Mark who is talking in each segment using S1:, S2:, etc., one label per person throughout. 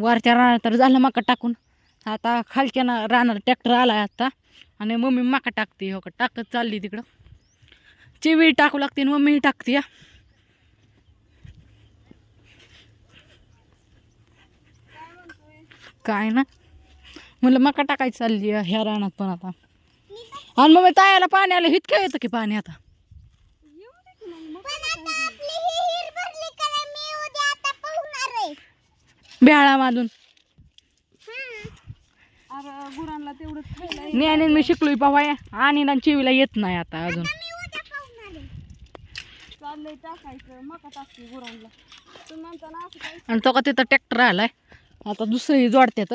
S1: वरच्या रानात तर झालं मका टाकून. आता खालच्या ना रानात ट्रॅक्टर आला आता. आणि मम्मी मका टाकते हो का? टाकत चालली तिकडं. चिवी टाकू लागते आणि मम्मी टाकते. या काय ना? म्हणलं मका टाकायची चालली ह्या रानात पण आता. आणि मग तायाला पाणी आलं हितकं येतं की पाणी आता. बेहाळा माधून
S2: गुरांना तेवढंच खायला
S1: ज्ञानी मी शिकलोय पावाय आणि ना चिवीला येत नाही आता अजून.
S2: चाललंय टाकायचं. मका टाकते गुरांना. तुम्ही म्हणता ना असं काही
S1: आणि तो का तिथं ट्रॅक्टर आलाय. आता दुसरी जोडत्यात.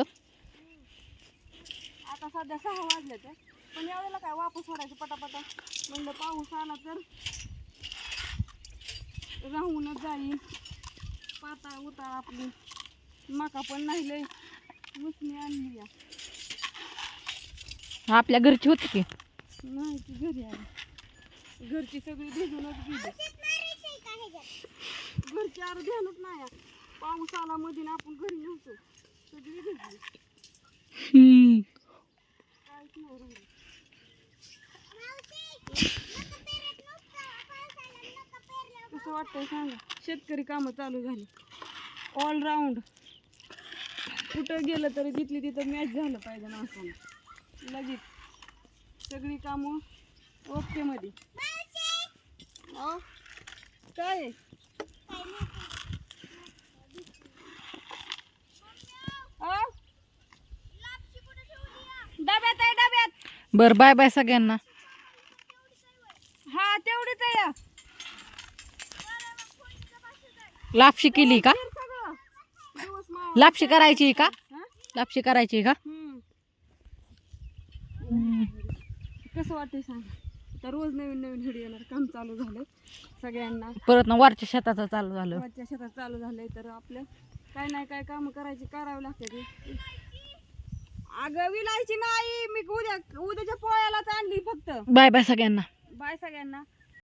S2: आता सध्या सहा वाजले ते पण यावेळेला काय वापस सोडायचं पटापटा? म्हणलं पाऊस आला तर राहूनच जाईल पाता उतार आपली. मका पण नाही लय. उसने आणली या.
S1: आपल्या घरची होती की?
S2: नाही ती घरी आली. घरची सगळी भिजूनच गेली. घरची अरे ध्यानच नाही. पाऊस आला मध्ये आपण घरी नव्हतो. सगळी भिजली. काहीच नाही राहिलं. कसं वाटतंय सांगा. शेतकरी कामं चालू झाली. ऑलराऊंड कुठं गेलं तरी तिथली तिथं मॅच झालं पाहिजे माणसानं लगेच. सगळी कामं ओके मध्ये काय? डब्यात आहे डब्यात.
S1: बरं बाय बाय सगळ्यांना.
S2: हा तेवढीच आहे.
S1: लापशी केली का? लापशी करायची का? लापशी करायची का.
S2: कसं वाटतंय सांगा? तर रोज नवीन नवीन व्हिडिओ येणार काम चालू झालं सगळ्यांना.
S1: परत ना वरच्या शेताचं चालू झालं.
S2: वरच्या शेतात चालू झालंय तर आपलं काय नाही काय काम करायची करावी लागते अगं विलायची नाही. मी उद्या उद्याच्या पोळ्यालाच आणली फक्त.
S1: बाय बाय सगळ्यांना.
S2: बाय सगळ्यांना.